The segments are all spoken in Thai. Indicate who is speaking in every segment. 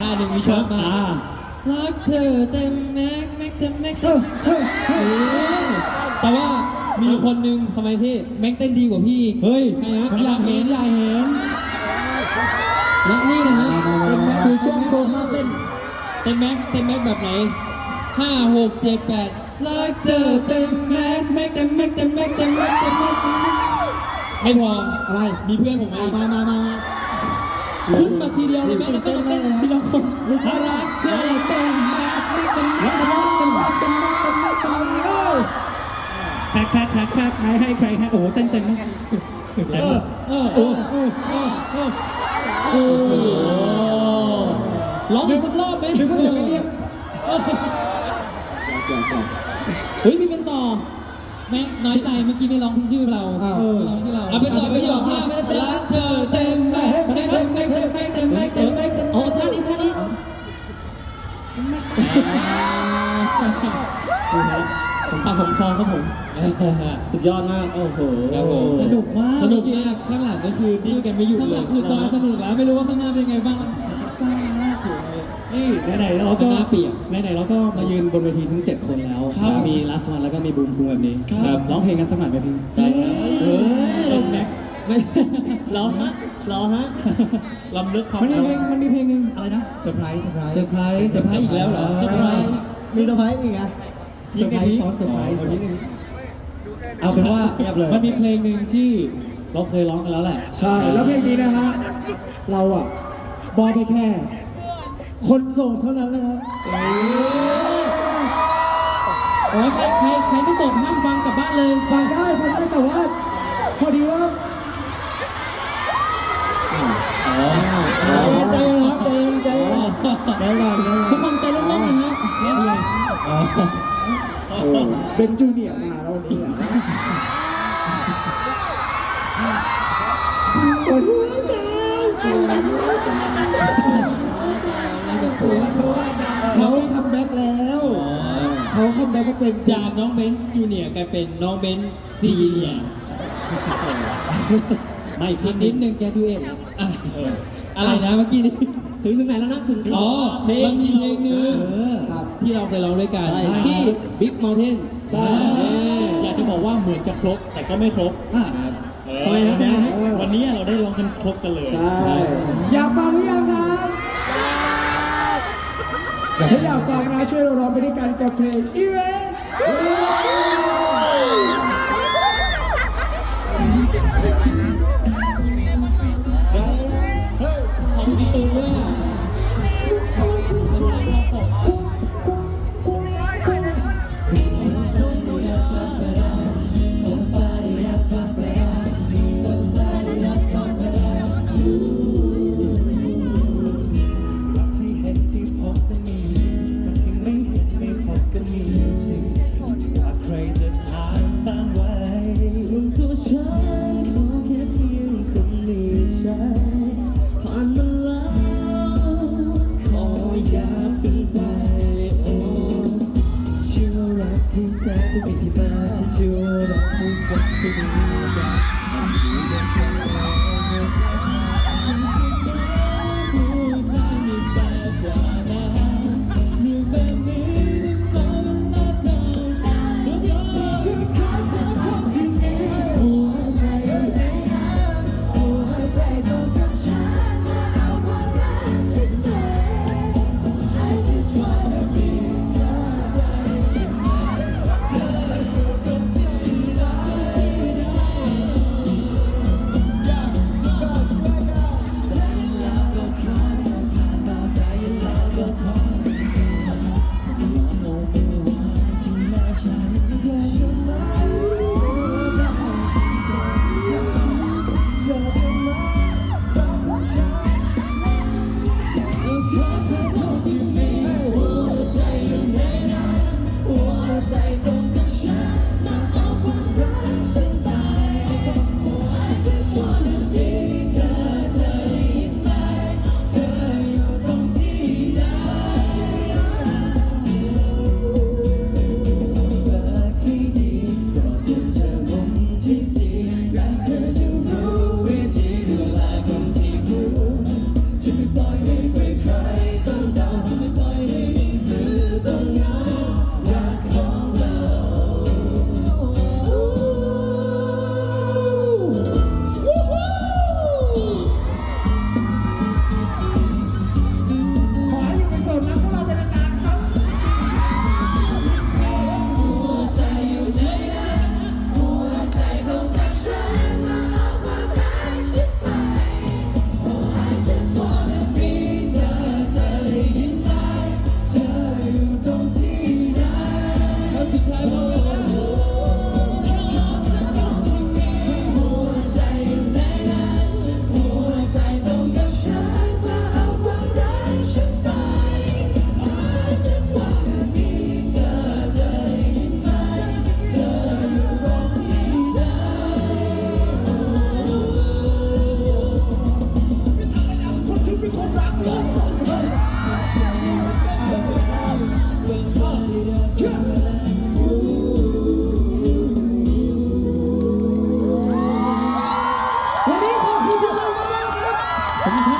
Speaker 1: หนึ่งมีชอบมา
Speaker 2: อ่า
Speaker 1: รักเธอเต็มแม็กแม็กเต็มแม็กเต็มแต่ว่ามีคนหนึ่ง
Speaker 2: ทำไมพี่
Speaker 1: แม็กเต้นดีกว่าพี่อีก
Speaker 2: เฮ้ย
Speaker 1: ใครฮะ
Speaker 2: ผมอยากเห็นอยากเห็น
Speaker 1: และนี่นะฮะ
Speaker 2: มามามา
Speaker 1: เต็มแม็กคือช่วงโชว์ท่าเต้นเต็มแม็กเต็มแม็กแบบไหนห้าหกเจ็ดแปดรักเธอเต็มแม็กแม็กเต็มแม็กเต็มแม็กเต็มแม็กเต็มแม็กเต็มแม็กไม่พอ
Speaker 3: อะไร
Speaker 1: มีเพื่อนผมมา
Speaker 3: มา
Speaker 1: อีก
Speaker 3: มามา มามา
Speaker 2: ขึ้นมาทีเดียวเลยไหมแล้วก็มาเต้นทีละคนรักเธอเต็มแม็กเต็มแม็กซ์เต็มแม็กซ์เต็มแม็กซ์เต็มแม็กซ์เต็มแม็กซ์เต็มแม็กแพ็คแพ็คแพ็คแพ็คไหนให้ใครให้โอ้โหเต้นเต็มไหมากเออเออเออเออเออโอ้โหร้องอีกสักรอบไหม
Speaker 3: นึกว่าจะไม่เรียก
Speaker 2: เฮ้ยพี่เป็นต่อแม่น้อยใจเมื่อกี้ไม่ร้องที่ชื่อเราเออร้องชื่เรา
Speaker 1: เอาไปต่อไป
Speaker 3: ต่
Speaker 1: อ
Speaker 3: อ
Speaker 1: ห้าไม่ได้รักเธอเต็ มแม็กเต็มแม็กเต็มแม็กเต็มแม็กเต็มแม็กเต็มแม็กเต็มแม็ก
Speaker 2: โอ้ท่านี้ท่านี้ผมปากผมคอครับผม สุดยอดมาก โอ้โห
Speaker 1: ครับผม
Speaker 2: สนุกมาก
Speaker 1: สนุกมากข้างหลังก็คือดิ้นกันไม่หยุด
Speaker 2: ข้าง
Speaker 1: เล
Speaker 2: หลั
Speaker 1: ย
Speaker 2: งคือจอยสนุกแล้วไม่รู้ว่าข้างหน้าเป็นไงบ้างจ้ามากอยู่เลยนี่ไหนๆเราก็
Speaker 1: ข้างหน้าเปียก
Speaker 2: ไหนๆเราก็มายืนบนเวทีทั้ง 7 คนแล้ว
Speaker 1: ครับ
Speaker 2: มีลัสวันแล้วก็มีบูมพูแบบนี้
Speaker 1: ครับ
Speaker 2: ร้องเพลงกันสักหน่อยไหมพี่
Speaker 1: ได้ครับ
Speaker 2: เฮ้ย
Speaker 1: เต็มแม็ก
Speaker 2: ไม่รอฮะรอฮะลำลึกความมันมีเพลงมันมีเพลงหนึงอะไรนะ
Speaker 3: เซอร์ไพรส์เซอร์ไพรส์
Speaker 2: เซอร์ไพรส์
Speaker 1: เซอร์ไพรส์อีกแล้วเหรอเซอร์ไพรส์
Speaker 3: มีเซอร์ไพรส์อีกไง
Speaker 2: เซอร์ไพรส์ซ้อนเซอร์ไพรส์
Speaker 3: เอายิ้มหนึ่ง
Speaker 2: เอาเป็นว่า
Speaker 3: เงียบเลย
Speaker 2: มันมีเพลงหนึ่งที่เราเคยร้องกันแล้วแหละ
Speaker 4: ใช่แล้วเพลงนี้นะฮะ เราอะบอยไปแค่ คนโสดเท่านั้นนะครับ
Speaker 2: โอ้ยใครใครใครไม่ส่งห้ามฟังกลับบ้านเลย
Speaker 4: ฟังได้ฟังได้แต่ว่า
Speaker 3: เป็
Speaker 4: นจูเนียร์มาแล้ววันนี้อะปวดหัวใจปวดหัวใจปวดหัวใจเขาคัมแบ็กแล้วเขาคัมแบ็กมาเป็น
Speaker 1: จากน้องเบนจูเนียร์กลายเป็นน้องเบนซีเนียร์
Speaker 2: ไม่พิดนิดนึงแกดูเอง
Speaker 1: อะอะไรนะเมื่อกี้นี้
Speaker 2: ถึงถึงไหนแล้วนะถึง
Speaker 1: อ๋อมันมีเพลงหนึง
Speaker 2: เออ
Speaker 1: ที่เราเคยร้องด้วยกัน
Speaker 2: ที่ Big Mountain
Speaker 4: ใช่
Speaker 5: อยากจะบอกว่าเหมือนจะครบแต่ก็ไม่ครบ
Speaker 2: อะ
Speaker 5: เออ
Speaker 2: ทำไมฮะ
Speaker 5: วันนี้
Speaker 4: เออ
Speaker 5: วันนี้เราได้ร้องกันครบกันเลย
Speaker 4: ใช่อยากฟังหรือยังครับถ้าอยากฟังนะช่วยเราร้องไปด้วยกันกับเพลงอีเวนต์ ที่แท้จะมีที่มาฉันเชื่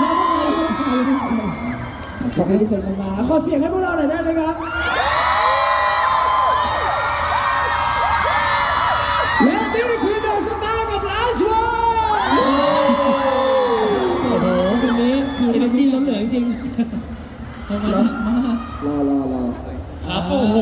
Speaker 4: ขอบคุณที่เซ็นกัมาขอเสียงให้พวกเราหน่อยได้ไหมครับ และนี่คือดอะสตาร์กับลาชว
Speaker 1: โอ้โหวันนี้อเอเนจีล้เหลือจริงๆ
Speaker 4: รอรอรอ
Speaker 5: ครับ โอ้โห